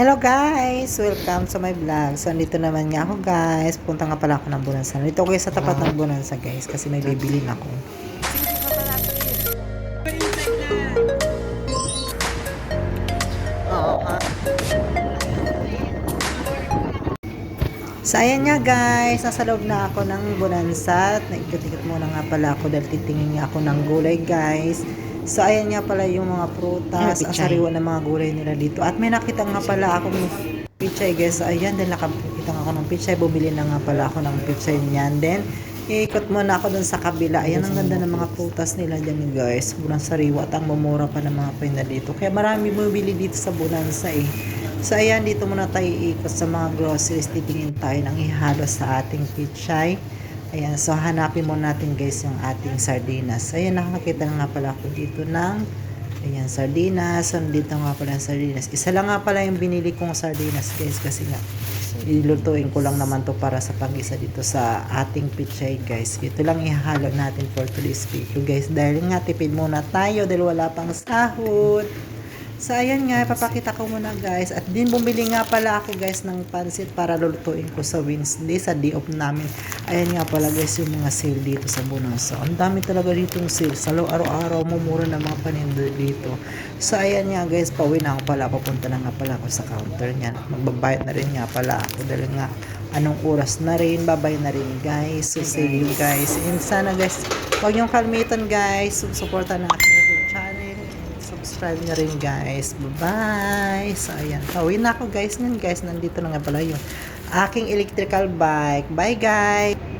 Hello guys! Welcome sa my vlog. So, andito naman nga ako guys. Punta nga pala ako ng Bonanza. Nandito ako sa tapat ng Bonanza guys kasi may bibilin ako. So, ayan nga guys. Nasa loob na ako ng Bonanza. Naikot-ikot muna nga pala ako dahil titingin nga ako ng gulay guys. So, ayan nga pala yung mga prutas, Ano, ang pichay? sariwa ng mga gulay nila dito. At may nakita nga pala akong pichay guys. So, ayan, dahil nakakita ako ng pichay. Bumili na nga pala ako ng pichay niyan. Then, iikot muna ako dun sa kabila. Ayan, ang ganda ng mga prutas nila dyan guys. Bulang sariwa at ang mumura pa ng mga pinda dito. Kaya marami bumibili dito sa Bonanza eh. So, ayan, dito muna tayo iikot sa mga groceries. Titingin tayo ng ihalo sa ating pichay. Ayan, so hanapin mo natin guys yung ating sardinas. Ayan, nakakita na nga pala ako dito ng ayan, sardinas. Dito nga pala yung sardinas. Isa lang nga pala yung binili kong sardinas guys kasi nga ilulutuin ko lang naman to para sa pag-isa dito sa ating pichay guys. Ito lang ihalo natin for today's video guys. Dahil nga tipid muna tayo dahil wala pang sahod. So, ayan nga, papakita ko muna guys. At din bumili nga pala ako guys ng pansit para lulutuin ko sa Wednesday, sa day off namin. Ayan nga pala guys yung mga sale dito sa Bonanza. Ang dami talaga dito sale. Sa araw-araw, mumura ng mga paninda dito. So, ayan nga guys, pauwi na ako pala. Papunta na nga pala ako sa counter niyan. Magbabayad na rin nga pala ako dahil nga anong oras na rin, babay na rin guys. So, see you guys. And sana guys, huwag niyong kalmitan guys. Supportan na aking YouTube channel subscribe nyo rin guys. Bye-bye. So, ayan. Pauwi na ako guys. Ngayon guys, nandito na nga pala yung aking electrical bike. Bye guys!